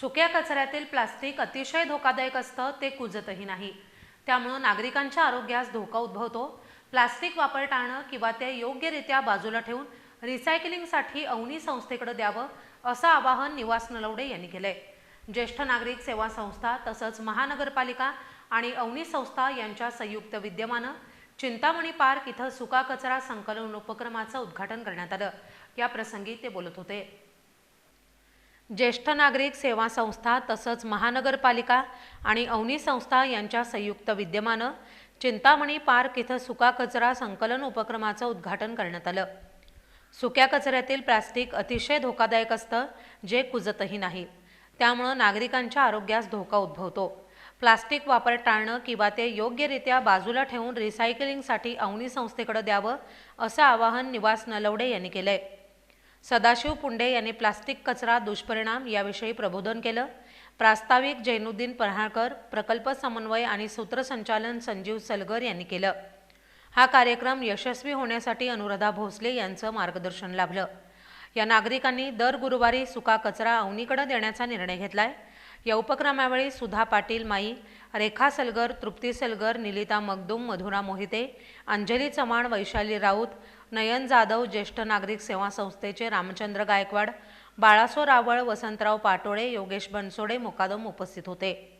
सुक्या कचऱ्यातील प्लास्टिक अतिशय धोकादायक असतं ते कुजतही नाही. त्यामुळं नागरिकांच्या आरोग्यास धोका उद्भवतो. प्लास्टिक वापर टाळणं किंवा ते योग्यरित्या बाजूला ठेवून रिसायकलिंगसाठी अवनी संस्थेकडे द्यावं असं आवाहन निवास नलवडे यांनी केलंय. ज्येष्ठ नागरिक सेवा संस्था तसंच महानगरपालिका आणि अवनी संस्था यांच्या संयुक्त विद्यमानं चिंतामणी पार्क इथं सुका कचरा संकलन उपक्रमाचं उद्घाटन करण्यात आलं. या प्रसंगी ते बोलत होते. ज्येष्ठ नागरिक सेवा संस्था तसंच महानगरपालिका आणि अवनी संस्था यांच्या संयुक्त विद्यमानं चिंतामणी पार्क इथं सुका कचरा संकलन उपक्रमाचं उद्घाटन करण्यात आलं. सुक्या कचऱ्यातील प्लास्टिक अतिशय धोकादायक असतं जे कुजतही नाही. त्यामुळं नागरिकांच्या आरोग्यास धोका उद्भवतो. प्लास्टिक वापर टाळणं किंवा ते योग्यरित्या बाजूला ठेवून रिसायकलिंगसाठी अवनी संस्थेकडे द्यावं असं आवाहन निवास नलवडे यांनी आहे सदाशिव पुंडे यांनी प्लास्टिक कचरा दुष्परिणाम याविषयी प्रबोधन केलं. प्रास्ताविक जैनुद्दीन पन्हाळकर प्रकल्प समन्वय आणि सूत्रसंचालन संजीव सलगर यांनी केलं. हा कार्यक्रम यशस्वी होण्यासाठी अनुराधा भोसले यांचं मार्गदर्शन लाभलं. या नागरिकांनी दर गुरुवारी सुका कचरा अवनीकडे देण्याचा निर्णय घेतलाय. या उपक्रमावेळी सुधा पाटील माई रेखा सलगर तृप्ती सलगर निलिता मगदुम मधुरा मोहिते अंजली चव्हाण वैशाली राऊत नयन जाधव ज्येष्ठ नागरिक सेवा संस्थेचे रामचंद्र गायकवाड बाळासो रावळ वसंतराव पाटोळे योगेश बनसोडे मुकादम उपस्थित होते.